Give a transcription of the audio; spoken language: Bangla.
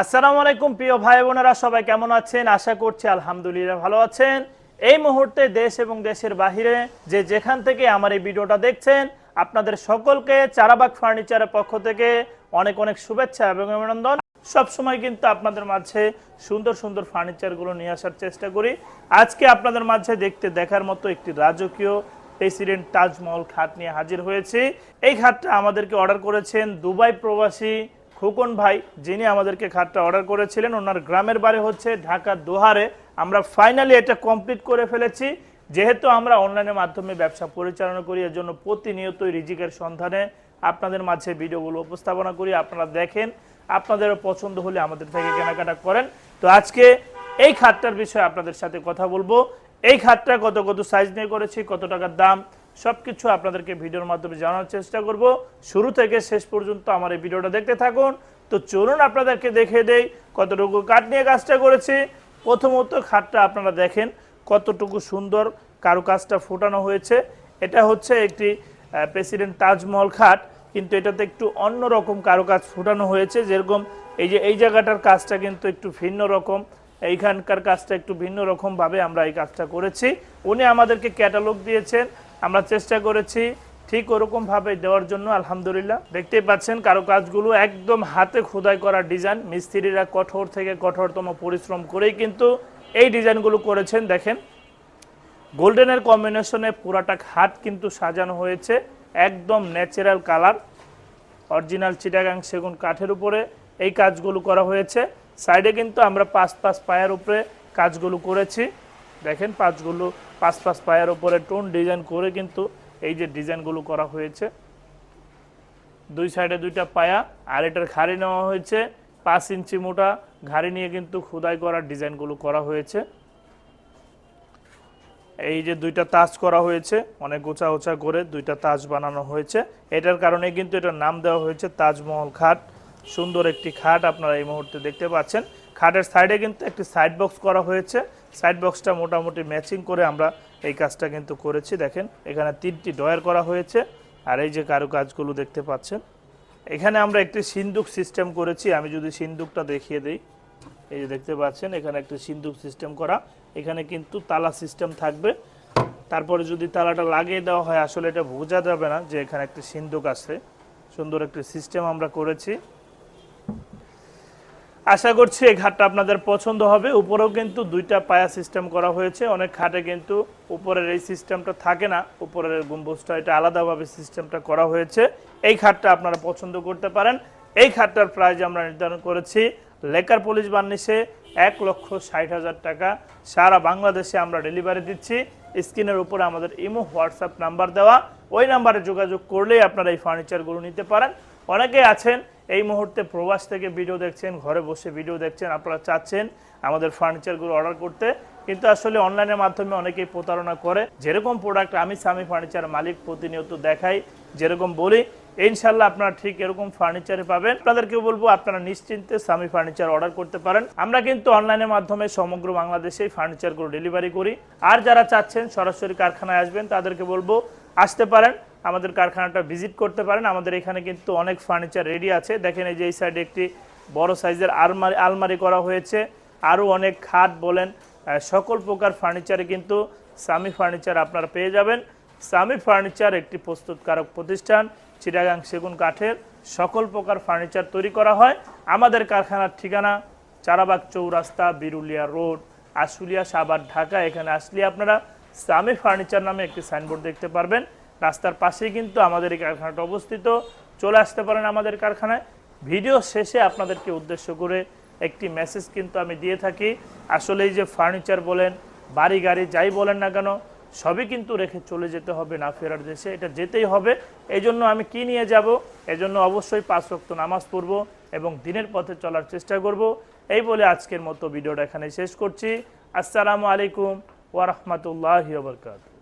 আসসালামু আলাইকুম, প্রিয় ভাই বোনেরা, সবাই কেমন আছেন? আশা করছি আলহামদুলিল্লাহ ভালো আছেন। এই মুহূর্তে দেশ এবং দেশের বাহিরে যে যেখান থেকে আমার এই ভিডিওটা দেখছেন, আপনাদের সকলকে চারাবাগ ফার্নিচারের পক্ষ থেকে অনেক অনেক শুভেচ্ছা এবং অভিনন্দন। সবসময় কিন্তু আপনাদের মাঝে সুন্দর সুন্দর ফার্নিচারগুলো নিয়ে আসার চেষ্টা করি। আজকে আপনাদের মাঝে দেখতে দেখার মতো একটি রাজকীয় প্রেসিডেন্ট তাজমহল খাট নিয়ে হাজির হয়েছি। এই খাটটা আমাদেরকে অর্ডার করেছেন দুবাই প্রবাসী খোকন ভাই, যিনি আমাদেরকে খাটটা অর্ডার করেছিলেন, ওনার গ্রামের বাড়ি হচ্ছে ঢাকা দোহারে। আমরা ফাইনালি এটা কমপ্লিট করে ফেলেছি। যেহেতু আমরা অনলাইনের মাধ্যমে ব্যবসা পরিচালনা করি, এর জন্য প্রতিনিয়তই রিজিকের সন্ধানে আপনাদের মাঝে ভিডিওগুলো উপস্থাপনা করি, আপনারা দেখেন। আপনাদেরও পছন্দ হলে আমাদের থেকে কেনাকাটা করেন। তো আজকে এই খাটটার বিষয়ে আপনাদের সাথে কথা বলব। এই খাটটা কত কত সাইজ নিয়ে করেছি, কত টাকার দাম সবকিছু আপনাদেরকে ভিডিওর মাধ্যমে জানার চেষ্টা করব। শুরু থেকে শেষ পর্যন্ত আমার এই ভিডিওটা দেখতে থাকুন। তো চলুন আপনাদেরকে দেখে দেই কতটুকু কাঠ নিয়ে কাজটা করেছি। প্রথমত খাটটা আপনারা দেখেন কতটুকু সুন্দর কারুকাজটা ফোটানো হয়েছে। এটা হচ্ছে একটি প্রেসিডেন্ট তাজমহল খাট, কিন্তু এটাতে একটু অন্য রকম কারুকাজ ফোটানো হয়েছে। যেরকম এই যে, এই জায়গাটার কাজটা কিন্তু একটু ভিন্ন রকম, এইখানকার কাজটা একটু ভিন্ন রকমভাবে আমরা এই কাজটা করেছি। উনি আমাদেরকে ক্যাটালগ দিয়েছেন। আমরা চেষ্টা করেছি ঠিক ওরকমভাবে দেওয়ার জন্য, আলহামদুলিল্লাহ। দেখতেই পাচ্ছেন কারও কাজগুলো একদম হাতে খোদাই করা ডিজাইন। মিস্ত্রিরা কঠোর থেকে কঠোরতম পরিশ্রম করেই কিন্তু এই ডিজাইনগুলো করেছেন। দেখেন, গোল্ডেনের কম্বিনেশনে পুরাটা খাট কিন্তু সাজানো হয়েছে, একদম ন্যাচারাল কালার। অরিজিনাল চিটাগাং সেগুন কাঠের উপরে এই কাজগুলো করা হয়েছে। সাইডে কিন্তু আমরা পাঁচ পাঁচ পায়ের উপরে কাজগুলো করেছি। দেখেন, পাঁচগুলো পাঁচ পাঁচ পায়ের ওপরে টোন ডিজাইন করে কিন্তু এই যে ডিজাইনগুলো করা হয়েছে। দুই সাইডে দুইটা পায়া, আর এটার ঘাড়ি নেওয়া হয়েছে। পাঁচ ইঞ্চি মোটা ঘাড়ি নিয়ে কিন্তু খোদাই করার ডিজাইনগুলো করা হয়েছে। এই যে দুইটা তাজ করা হয়েছে, অনেক গোছা ওচা করে দুইটা তাজ বানানো হয়েছে। এটার কারণে কিন্তু এটার নাম দেওয়া হয়েছে তাজমহল খাট সুন্দর একটি খাট আপনারা এই মুহূর্তে দেখতে পাচ্ছেন। খাটের সাইডে কিন্তু একটি সাইড বক্স করা হয়েছে। সাইড বক্সটা মোটামুটি ম্যাচিং করে আমরা এই কাজটা কিন্তু করেছি। দেখেন, এখানে তিনটি ডয়ার করা হয়েছে। আর এই যে কারুকাজগুলো দেখতে পাচ্ছেন, এখানে আমরা একটি সিন্দুক সিস্টেম করেছি। আমি যদি সিন্দুকটা দেখিয়ে দিই, এই যে দেখতে পাচ্ছেন, এখানে একটি সিন্দুক সিস্টেম করা। এখানে কিন্তু তালা সিস্টেম থাকবে। তারপরে যদি তালাটা লাগিয়ে দেওয়া হয়, আসলে এটা বোঝা যাবে না যে এখানে একটি সিন্দুক আছে। সুন্দর একটি সিস্টেম আমরা করেছি। আশা করছি এই ঘাটটা আপনাদের পছন্দ হবে। উপরেও কিন্তু দুইটা পায়া সিস্টেম করা হয়েছে। অনেক খাটে কিন্তু উপরের এই সিস্টেমটা থাকে না। উপরের গম্বুজটা এটা আলাদাভাবে সিস্টেমটা করা হয়েছে। এই খাটটা আপনারা পছন্দ করতে পারেন। এই খাটটার প্রাইস আমরা নির্ধারণ করেছি লেকার পুলিশ বার্নিশে এক লক্ষ ষাট হাজার টাকা। সারা বাংলাদেশে আমরা ডেলিভারি দিচ্ছি। স্ক্রিনের উপরে আমাদের ইমো, হোয়াটসঅ্যাপ নাম্বার দেওয়া। ওই নাম্বারে যোগাযোগ করলেই আপনারা এই ফার্নিচারগুলো নিতে পারেন। অনেকেই আছেন, এই মুহূর্তে প্রবাস থেকে ভিডিও দেখছেন, ঘরে বসে ভিডিও দেখছেন, আপনারা চাচ্ছেন আমাদের ফার্নিচারগুলো অর্ডার করতে। কিন্তু আসলে অনলাইনের মাধ্যমে অনেকেই প্রতারণা করে। যেরকম প্রোডাক্ট আমি স্বামী ফার্নিচার মালিক প্রতিনিয়ত দেখাই, যেরকম বলি ইনশাল্লাহ আপনারা ঠিক এরকম ফার্নিচারে পাবেন। আপনাদেরকে বলব, আপনারা নিশ্চিন্তে স্বামী ফার্নিচার অর্ডার করতে পারেন। আমরা কিন্তু অনলাইনের মাধ্যমে সমগ্র বাংলাদেশে ফার্নিচারগুলো ডেলিভারি করি। আর যারা চাচ্ছেন, সরাসরি কারখানায় আসবেন, তাদেরকে বলব আসতে পারেন, আমাদের কারখানাটা ভিজিট করতে পারেন। আমাদের এখানে কিন্তু অনেক ফার্নিচার রেডি আছে। দেখেন এই যে এই সাইডে একটি বড় সাইজের আলমারি আলমারি করা হয়েছে। আরও অনেক খাট বলেন সকল প্রকার ফার্নিচারে কিন্তু সামি ফার্নিচার আপনারা পেয়ে যাবেন। সামি ফার্নিচার একটি প্রস্তুতকারক প্রতিষ্ঠান, চিটাগাং সেগুন কাঠের। সকল প্রকার ফার্নিচার তৈরি করা হয়। আমাদের কারখানার ঠিকানা চারাবাগ চৌরাস্তা, বিরুলিয়া রোড, আশুলিয়া সাবার ঢাকা। এখানে আসলে আপনারা সামি ফার্নিচার নামে একটি সাইনবোর্ড দেখতে পারবেন। রাস্তার পাশেই কিন্তু আমাদের এই কারখানাটা অবস্থিত। চলে আসতে পারেন আমাদের কারখানায়। ভিডিও শেষে আপনাদেরকে উদ্দেশ্য করে একটি মেসেজ কিন্তু আমি দিয়ে থাকি। আসলে এই যে ফার্নিচার বলেন, বাড়ি, গাড়ি, যাই বলেন না কেন, সবই কিন্তু রেখে চলে যেতে হবে না ফেরার দেশে। এটা যেতেই হবে। এই জন্য আমি কি নিয়ে যাব? এজন্য অবশ্যই পাঁচ রক্ত নামাজ পড়ব এবং দিনের পথে চলার চেষ্টা করব। এই বলে আজকের মতো ভিডিওটা এখানে শেষ করছি। আসসালামু আলাইকুম। ورحمة الله وبركاته.